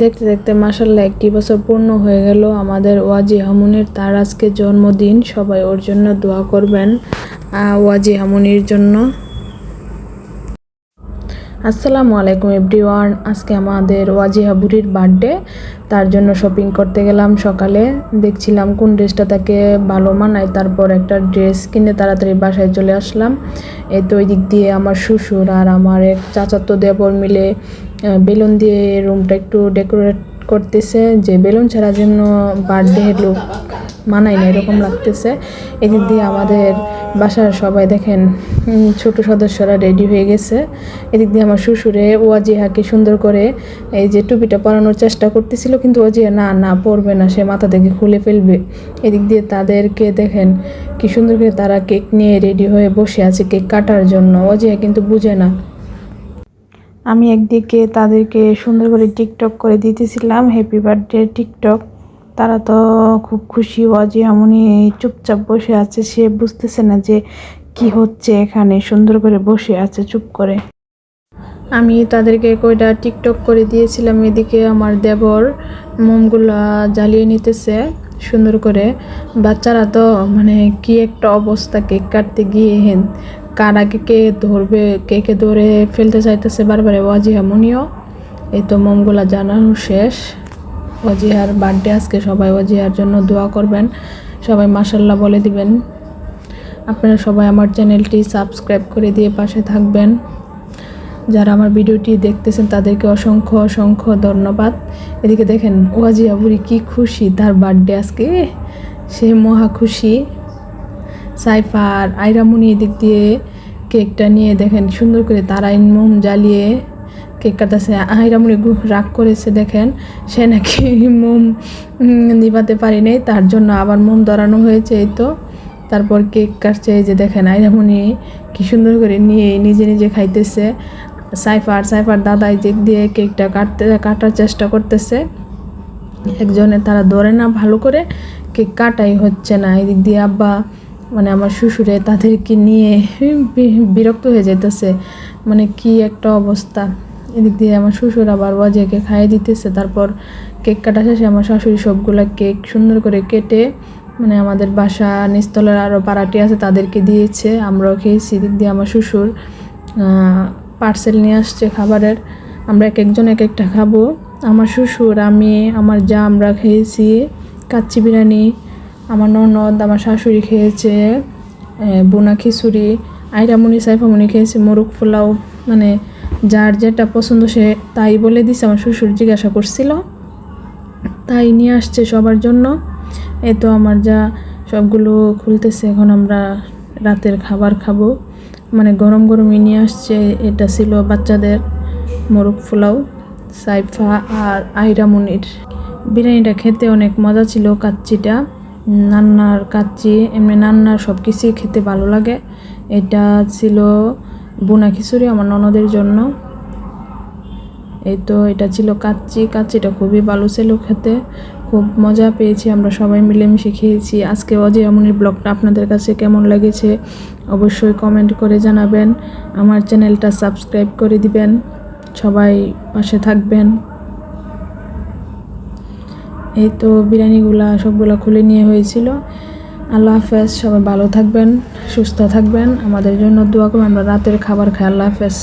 দেখতে দেখতে মাসাল্লাহ একটি বছর পূর্ণ হয়ে গেল আমাদের ওয়াজি হামুনের, তার আজকে জন্মদিন, সবাই ওর জন্য দোয়া করবেন ওয়াজি হামুনির জন্য। আসসালামু আলাইকুম এভরিওয়ান, আজকে আমাদের ওয়াজিহা বুড়ির বার্থডে, তার জন্য শপিং করতে গেলাম সকালে, দেখছিলাম কোন ড্রেসটা তাকে ভালো মানায়, তারপর একটা ড্রেস কিনে তাড়াতাড়ি বাসায় চলে আসলাম। এই তো ওই দিক দিয়ে আমার শ্বশুর আর আমার এক চাচাতো দেবর মিলে বেলুন দিয়ে রুমটা একটু ডেকোরেট করতেছে। যে বেলুন ছাড়া জন্য বার্থডে লুক মানায় না, এরকম লাগতেছে। এদিক দিয়ে আমাদের বাসার সবাই দেখেন ছোট সদস্যরা রেডি হয়ে গেছে। এদিক দিয়ে আমার শ্বশুরে ওয়াজিহাকে সুন্দর করে এই যে টুপিটা পরানোর চেষ্টা করতেছিল, কিন্তু ওয়াজিহা না না পরবে না, সে মাথা থেকে খুলে ফেলবে। এদিক দিয়ে তাদেরকে দেখেন, কি সুন্দর করে তারা কেক নিয়ে রেডি হয়ে বসে আছে, কেক কাটার জন্য। ওয়াজিহা কিন্তু বুঝে না। আমি একদিকে তাদেরকে সুন্দর করে টিকটক করে দিতেছিলাম হ্যাপি বার্থডে টিকটক। তারা তো খুব খুশি ওয়াজি এমনই চুপচাপ বসে আছে, সে বুঝতেছে না যে কি হচ্ছে এখানে, সুন্দর করে বসে আছে চুপ করে। আমি তাদেরকে কয়টা টিকটক করে দিয়েছিলাম, এদিকে আমার দেবর মোমগুলা জ্বালিয়ে নিতেছে সুন্দর করে। বাচ্চারা তো মানে কি একটা অবস্থা, কেক কাটতে গিয়ে। হেন কার আগে কে ধরবে, কে কে ধরে ফেলতে চাইতেছে বারবার ওয়াজিহা মনিও। এই তো মোমগুলা জানানো শেষ। ওয়াজিহার বার্থডে আজকে, সবাই ওয়াজিহার জন্য দোয়া করবেন। সবাই মাসাল্লাহ বলে দিবেন। আপনারা সবাই আমার চ্যানেলটি সাবস্ক্রাইব করে দিয়ে পাশে থাকবেন। যারা আমার ভিডিওটি দেখতেছেন, তাদেরকে অসংখ্য অসংখ্য ধন্যবাদ। এদিকে দেখেন ওয়াজিয়া বুড়ি কি খুশি, তার বার্থডে আজকে। সে মহা খুশি। সাইফা আর আইরামুনি এদিক দিয়ে কেকটা নিয়ে দেখেন, সুন্দর করে তারাই মোম জ্বালিয়ে কেক কাটাছে আইরামুনি গু- রাগ করেছে, দেখেন, সে নাকি মোম নিভাতে পারি তার জন্য আবার মোম ধরানো হয়েছে এই তো। তারপর কেক কাটছে, এই যে দেখেন আইরামুনি কি সুন্দর করে নিয়ে নিজে নিজে খাইতেছে। সাইফার সাইফার দাদাই দিক দিয়ে কেকটা কাটতে, কাটার চেষ্টা করতেছে। একজনে তারা ধরে না, ভালো করে কেক কাটাই হচ্ছে না। এদিক দিয়ে আব্বা মানে আমার শ্বশুরে তাদেরকে নিয়ে বিরক্ত হয়ে যেতেছে মানে কি একটা অবস্থা। এদিক দিয়ে আমার শ্বশুর আবার ওয়াজেকে খাইয়ে দিতেছে। তারপর কেক কাটা শেষে আমার শাশুড়ি সবগুলা কেক সুন্দর করে কেটে মানে আমাদের বাসা নিচতলার আরও পাড়াটি আছে তাদেরকে দিয়েছে। আমরাও খেয়েছি। এদিক দিয়ে আমার শ্বশুর পার্সেল নিয়ে আসছে খাবারের। আমরা এক একজন এক একটা খাব। আমার শ্বশুর, আমি, আমার যা আমরা খেয়েছি, কাচ্চি বিরিয়ানি আমার ননদ, আমার শাশুড়ি খেয়েছে বোনা খিচুড়ি, আইরামুনি, সাইফামুনি খেয়েছে, মোরগ পোলাও মানে যার যেটা পছন্দ সে তাই বলে দিছে, আমার শ্বশুর জিজ্ঞাসা করছিল। তাই নিয়ে আসছে সবার জন্য। এ তো আমার যা সবগুলো খুলতেছে, এখন আমরা রাতের খাবার খাব। মানে গরম গরমই নিয়ে আসছে, এটা ছিল বাচ্চাদের মোরগ পোলাও, সাইফা আর আইরামুনির। বিরিয়ানিটা খেতে অনেক মজা ছিল, কাচ্চিটা। নান্নার কাচ্চি, এমনি নান্নার সব কিছুই খেতে ভালো লাগে। এটা ছিল বোনা খিচুড়ি আমার ননদের জন্য। এই তো এটা ছিল কাচ্চি। কাচ্চিটা খুবই ভালো ছিল খেতে। খুব মজা পেয়েছি আমরা সবাই মিলেমিশে খেয়েছি। আজকে অজয় আমনির ব্লগটা আপনাদের কাছে কেমন লেগেছে অবশ্যই কমেন্ট করে জানাবেন। আমার চ্যানেলটা সাবস্ক্রাইব করে দিবেন। সবাই পাশে থাকবেন। এই তো বিরিয়ানিগুলা সবগুলা খুলে নিয়ে হয়েছিল। আল্লাহ হাফেজ, সবাই ভালো থাকবেন, সুস্থ থাকবেন। আমাদের জন্য দোয়া করবেন, আমরা রাতের খাবার খাই, আল্লাহ হাফেজ।